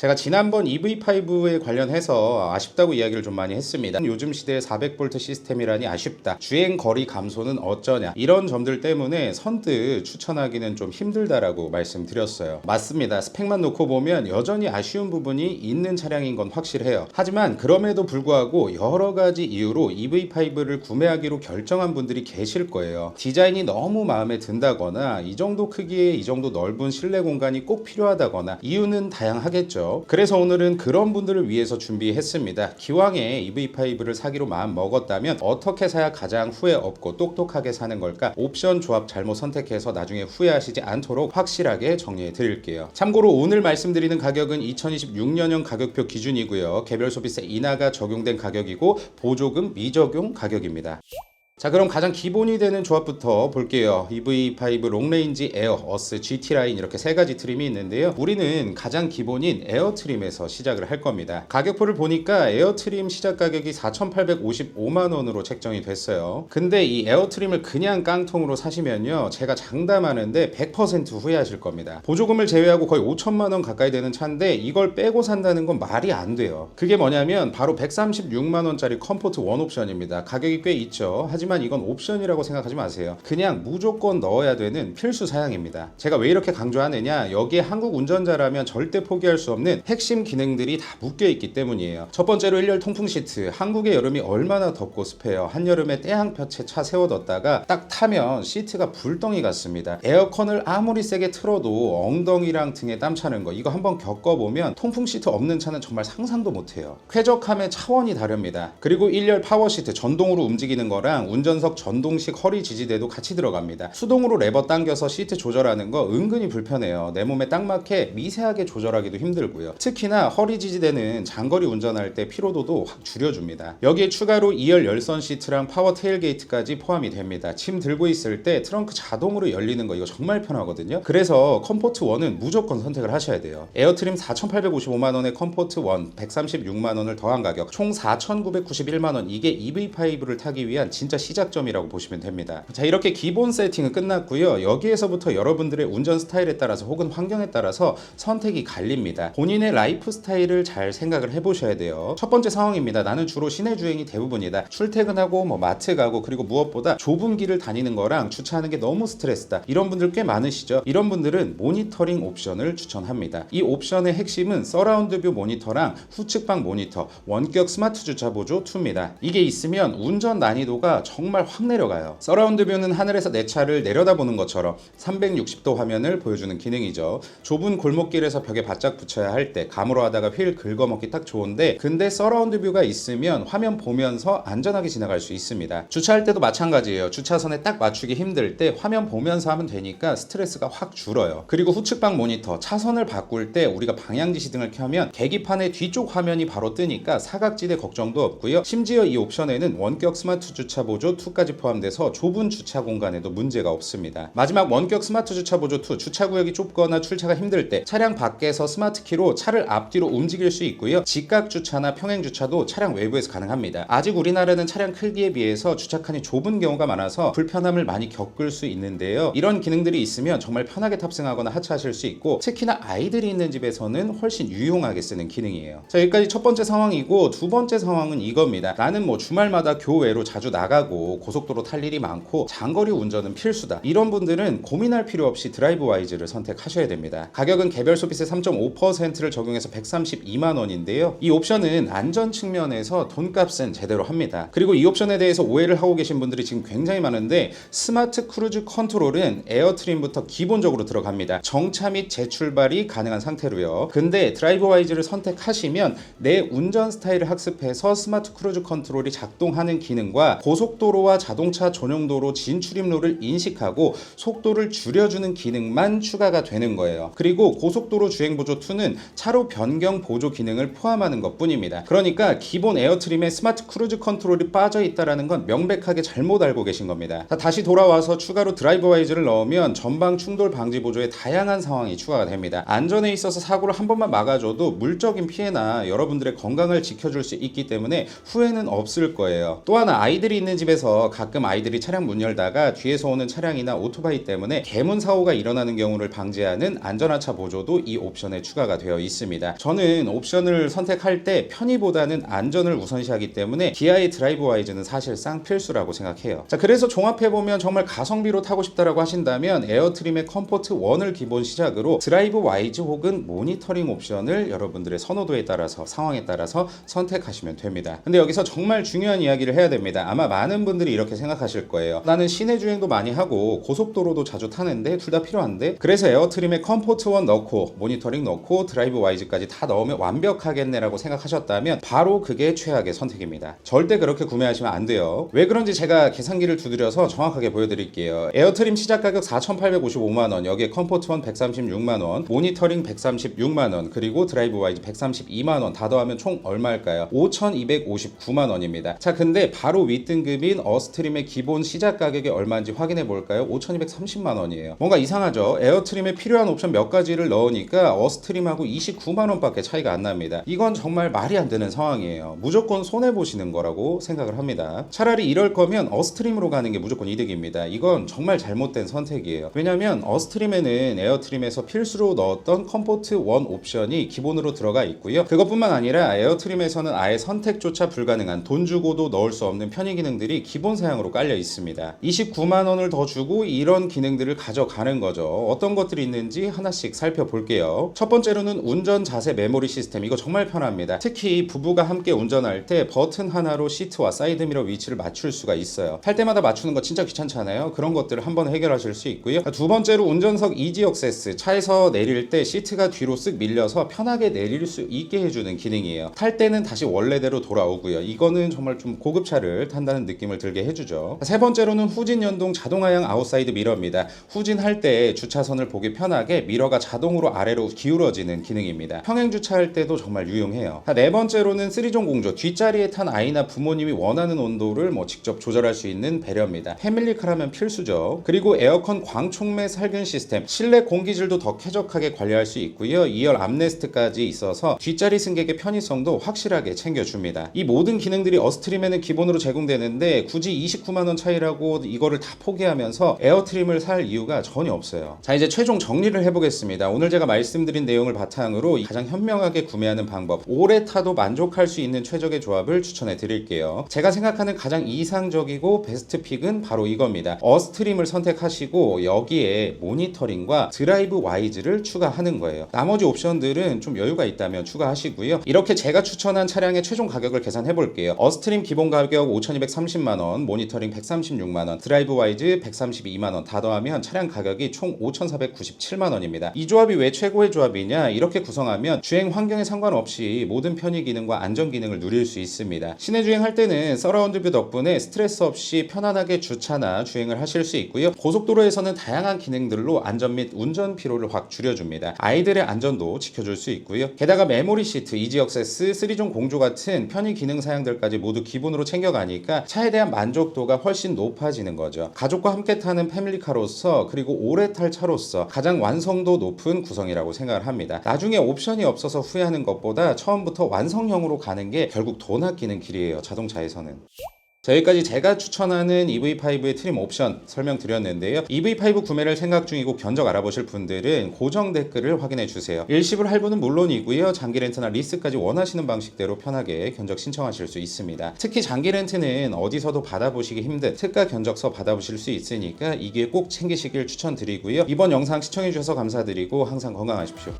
제가 지난번 EV5에 관련해서 아쉽다고 이야기를 좀 많이 했습니다. 요즘 시대에 400V 시스템이라니 아쉽다. 주행 거리 감소는 어쩌냐. 이런 점들 때문에 선뜻 추천하기는 좀 힘들다라고 말씀드렸어요. 맞습니다. 스펙만 놓고 보면 여전히 아쉬운 부분이 있는 차량인 건 확실해요. 하지만 그럼에도 불구하고 여러 가지 이유로 EV5를 구매하기로 결정한 분들이 계실 거예요. 디자인이 너무 마음에 든다거나 이 정도 크기에 이 정도 넓은 실내 공간이 꼭 필요하다거나 이유는 다양하겠죠. 그래서 오늘은 그런 분들을 위해서 준비했습니다. 기왕에 EV5를 사기로 마음 먹었다면 어떻게 사야 가장 후회 없고 똑똑하게 사는 걸까? 옵션 조합 잘못 선택해서 나중에 후회하시지 않도록 확실하게 정리해 드릴게요. 참고로 오늘 말씀드리는 가격은 2026년형 가격표 기준이고요. 개별 소비세 인하가 적용된 가격이고 보조금 미적용 가격입니다. 자 그럼 가장 기본이 되는 조합부터 볼게요. EV5 롱레인지 에어, 어스, GT 라인 이렇게 세 가지 트림이 있는데요. 우리는 가장 기본인 에어 트림에서 시작을 할 겁니다. 가격표를 보니까 에어 트림 시작 가격이 4,855만원으로 책정이 됐어요. 근데 이 에어 트림을 그냥 깡통으로 사시면요 제가 장담하는데 100% 후회하실 겁니다. 보조금을 제외하고 거의 5천만원 가까이 되는 차인데 이걸 빼고 산다는 건 말이 안 돼요. 그게 뭐냐면 바로 136만원짜리 컴포트 원 옵션입니다. 가격이 꽤 있죠. 하지만 하지만 이건 옵션이라고 생각하지 마세요. 그냥 무조건 넣어야 되는 필수 사양입니다. 제가 왜 이렇게 강조하느냐? 여기에 한국 운전자라면 절대 포기할 수 없는 핵심 기능들이 다 묶여 있기 때문이에요. 첫 번째로 1열 통풍 시트. 한국의 여름이 얼마나 덥고 습해요. 한여름에 태양볕에 차 세워뒀다가 딱 타면 시트가 불덩이 같습니다. 에어컨을 아무리 세게 틀어도 엉덩이랑 등에 땀 차는 거 이거 한번 겪어보면 통풍 시트 없는 차는 정말 상상도 못해요. 쾌적함의 차원이 다릅니다. 그리고 1열 파워 시트 전동으로 움직이는 거랑 운 전석 전동식 허리 지지대도 같이 들어갑니다. 수동으로 레버 당겨서 시트 조절하는 거 은근히 불편해요. 내 몸에 딱 맞게 미세하게 조절하기도 힘들고요. 특히나 허리 지지대는 장거리 운전할 때 피로도도 확 줄여줍니다. 여기에 추가로 2열 열선 시트랑 파워 테일게이트까지 포함이 됩니다. 짐 들고 있을 때 트렁크 자동으로 열리는 거 이거 정말 편하거든요. 그래서 컴포트 1은 무조건 선택을 하셔야 돼요. 에어트림 4,855만 원에 컴포트 1 136만 원을 더한 가격 총 4,991만 원 이게 EV5를 타기 위한 진짜 시 작점이라고 보시면 됩니다. 자, 이렇게 기본 세팅은 끝났고요. 여기에서부터 여러분들의 운전 스타일에 따라서 혹은 환경에 따라서 선택이 갈립니다. 본인의 라이프 스타일을 잘 생각을 해보셔야 돼요. 첫 번째 상황입니다. 나는 주로 시내 주행이 대부분이다. 출퇴근하고 뭐 마트 가고 그리고 무엇보다 좁은 길을 다니는 거랑 주차하는 게 너무 스트레스다. 이런 분들 꽤 많으시죠? 이런 분들은 모니터링 옵션을 추천합니다. 이 옵션의 핵심은 서라운드 뷰 모니터랑 후측방 모니터, 원격 스마트 주차 보조 2입니다. 이게 있으면 운전 난이도가 정말 확 내려가요. 서라운드 뷰는 하늘에서 내 차를 내려다보는 것처럼 360도 화면을 보여주는 기능이죠. 좁은 골목길에서 벽에 바짝 붙여야 할 때 감으로 하다가 휠 긁어먹기 딱 좋은데 근데 서라운드 뷰가 있으면 화면 보면서 안전하게 지나갈 수 있습니다. 주차할 때도 마찬가지예요. 주차선에 딱 맞추기 힘들 때 화면 보면서 하면 되니까 스트레스가 확 줄어요. 그리고 후측방 모니터 차선을 바꿀 때 우리가 방향 지시등을 켜면 계기판의 뒤쪽 화면이 바로 뜨니까 사각지대 걱정도 없고요. 심지어 이 옵션에는 원격 스마트 주차 보조 2까지 포함돼서 좁은 주차 공간에도 문제가 없습니다. 마지막 원격 스마트 주차 보조 2 주차 구역이 좁거나 출차가 힘들 때 차량 밖에서 스마트 키로 차를 앞뒤로 움직일 수 있고요. 직각 주차나 평행 주차도 차량 외부에서 가능합니다. 아직 우리나라는 차량 크기에 비해서 주차 칸이 좁은 경우가 많아서 불편함을 많이 겪을 수 있는데요. 이런 기능들이 있으면 정말 편하게 탑승하거나 하차하실 수 있고 특히나 아이들이 있는 집에서는 훨씬 유용하게 쓰는 기능이에요. 자 여기까지 첫 번째 상황이고 두 번째 상황은 이겁니다. 나는 뭐 주말마다 교외로 자주 나가 고 고속도로 탈 일이 많고 장거리 운전은 필수다. 이런 분들은 고민할 필요 없이 드라이브 와이즈를 선택하셔야 됩니다. 가격은 개별 소비세 3.5%를 적용해서 132만 원인데요. 이 옵션은 안전 측면에서 돈값은 제대로 합니다. 그리고 이 옵션에 대해서 오해를 하고 계신 분들이 지금 굉장히 많은데 스마트 크루즈 컨트롤은 에어트림부터 기본적으로 들어갑니다. 정차 및 재출발이 가능한 상태로요. 근데 드라이브 와이즈를 선택하시면 내 운전 스타일을 학습해서 스마트 크루즈 컨트롤이 작동하는 기능과 고속 도로와 자동차 전용도로 진출입로를 인식하고 속도를 줄여주는 기능만 추가가 되는 거예요. 그리고 고속도로 주행 보조 2는 차로 변경 보조 기능을 포함하는 것 뿐입니다. 그러니까 기본 에어트림에 스마트 크루즈 컨트롤이 빠져 있다라는 건 명백하게 잘못 알고 계신 겁니다. 자, 다시 돌아와서 추가로 드라이브 와이즈를 넣으면 전방 충돌 방지 보조에 다양한 상황이 추가가 됩니다. 안전에 있어서 사고를 한 번만 막아줘도 물적인 피해나 여러분들의 건강을 지켜줄 수 있기 때문에 후회는 없을 거예요. 또 하나 아이들이 있는 집에 집에서 가끔 아이들이 차량 문 열다가 뒤에서 오는 차량이나 오토바이 때문에 개문 사고가 일어나는 경우를 방지하는 안전하차 보조도 이 옵션에 추가가 되어 있습니다. 저는 옵션을 선택할 때 편의보다는 안전을 우선시하기 때문에 기아의 드라이브 와이즈는 사실상 필수라고 생각해요. 자, 그래서 종합해 보면 정말 가성비로 타고 싶다라고 하신다면 에어트림의 컴포트 1을 기본 시작으로 드라이브 와이즈 혹은 모니터링 옵션을 여러분들의 선호도에 따라서 상황에 따라서 선택하시면 됩니다. 근데 여기서 정말 중요한 이야기를 해야 됩니다. 아마 많은 분들이 이렇게 생각하실 거예요. 나는 시내 주행도 많이 하고 고속도로도 자주 타는데 둘 다 필요한데 그래서 에어트림에 컴포트 1 넣고 모니터링 넣고 드라이브 와이즈까지 다 넣으면 완벽하겠네라고 생각하셨다면 바로 그게 최악의 선택입니다. 절대 그렇게 구매하시면 안 돼요. 왜 그런지 제가 계산기를 두드려서 정확하게 보여드릴게요. 에어트림 시작 가격 4,855만 원, 여기에 컴포트 1 136만 원, 모니터링 136만 원, 그리고 드라이브 와이즈 132만 원 다 더하면 총 얼마일까요? 5,259만 원입니다. 자, 근데 바로 윗등급 인 어스트림의 기본 시작 가격이 얼마인지 확인해 볼까요? 5,230만 원이에요. 뭔가 이상하죠? 에어트림에 필요한 옵션 몇 가지를 넣으니까 어스트림하고 29만 원밖에 차이가 안 납니다. 이건 정말 말이 안 되는 상황이에요. 무조건 손해 보시는 거라고 생각을 합니다. 차라리 이럴 거면 어스트림으로 가는 게 무조건 이득입니다. 이건 정말 잘못된 선택이에요. 왜냐면 어스트림에는 에어트림에서 필수로 넣었던 컴포트 1 옵션이 기본으로 들어가 있고요. 그것뿐만 아니라 에어트림에서는 아예 선택조차 불가능한 돈 주고도 넣을 수 없는 편의 기능들이 기본 사양으로 깔려 있습니다. 29만 원을 더 주고 이런 기능들을 가져가는 거죠. 어떤 것들이 있는지 하나씩 살펴볼게요. 첫 번째로는 운전 자세 메모리 시스템. 이거 정말 편합니다. 특히 부부가 함께 운전할 때 버튼 하나로 시트와 사이드미러 위치를 맞출 수가 있어요. 탈 때마다 맞추는 거 진짜 귀찮잖아요. 그런 것들을 한번 해결하실 수 있고요. 두 번째로 운전석 이지 억세스. 차에서 내릴 때 시트가 뒤로 쓱 밀려서 편하게 내릴 수 있게 해주는 기능이에요. 탈 때는 다시 원래대로 돌아오고요. 이거는 정말 좀 고급차를 탄다는 느낌을 들게 해주죠. 세 번째로는 후진 연동 자동하향 아웃사이드 미러입니다. 후진할 때 주차선을 보기 편하게 미러가 자동으로 아래로 기울어지는 기능입니다. 평행 주차할 때도 정말 유용해요. 자, 네 번째로는 3존 공조. 뒷자리에 탄 아이나 부모님이 원하는 온도를 뭐 직접 조절할 수 있는 배려입니다. 패밀리카라면 필수죠. 그리고 에어컨 광촉매 살균 시스템. 실내 공기질도 더 쾌적하게 관리할 수 있고요. 2열 암레스트까지 있어서 뒷자리 승객의 편의성도 확실하게 챙겨줍니다. 이 모든 기능들이 어스트림에는 기본으로 제공되는데 굳이 29만 원 차이라고 이거를 다 포기하면서 에어트림을 살 이유가 전혀 없어요. 자 이제 최종 정리를 해보겠습니다. 오늘 제가 말씀드린 내용을 바탕으로 가장 현명하게 구매하는 방법, 오래 타도 만족할 수 있는 최적의 조합을 추천해 드릴게요. 제가 생각하는 가장 이상적이고 베스트 픽은 바로 이겁니다. 어스트림을 선택하시고 여기에 모니터링과 드라이브 와이즈를 추가하는 거예요. 나머지 옵션들은 좀 여유가 있다면 추가하시고요. 이렇게 제가 추천한 차량의 최종 가격을 계산해 볼게요. 어스트림 기본 가격 5,230만 원, 모니터링 136만 원, 드라이브 와이즈 132만 원 다 더하면 차량 가격이 총 5,497만 원입니다. 이 조합이 왜 최고의 조합이냐? 이렇게 구성하면 주행 환경에 상관없이 모든 편의 기능과 안전 기능을 누릴 수 있습니다. 시내 주행할 때는 서라운드 뷰 덕분에 스트레스 없이 편안하게 주차나 주행을 하실 수 있고요. 고속도로에서는 다양한 기능들로 안전 및 운전 피로를 확 줄여줍니다. 아이들의 안전도 지켜줄 수 있고요. 게다가 메모리 시트, 이지 억세스, 3존 공조 같은 편의 기능 사양들까지 모두 기본으로 챙겨가니까 차에 대한 만족도가 훨씬 높아지는 거죠. 가족과 함께 타는 패밀리카로서 그리고 오래 탈 차로서 가장 완성도 높은 구성이라고 생각을 합니다. 나중에 옵션이 없어서 후회하는 것보다 처음부터 완성형으로 가는 게 결국 돈 아끼는 길이에요. 자동차에서는. 자, 여기까지 제가 추천하는 EV5의 트림 옵션 설명드렸는데요. EV5 구매를 생각 중이고 견적 알아보실 분들은 고정 댓글을 확인해 주세요. 일시불 할부는 물론이고요. 장기 렌트나 리스까지 원하시는 방식대로 편하게 견적 신청하실 수 있습니다. 특히 장기 렌트는 어디서도 받아보시기 힘든 특가 견적서 받아보실 수 있으니까 이게 꼭 챙기시길 추천드리고요. 이번 영상 시청해 주셔서 감사드리고 항상 건강하십시오.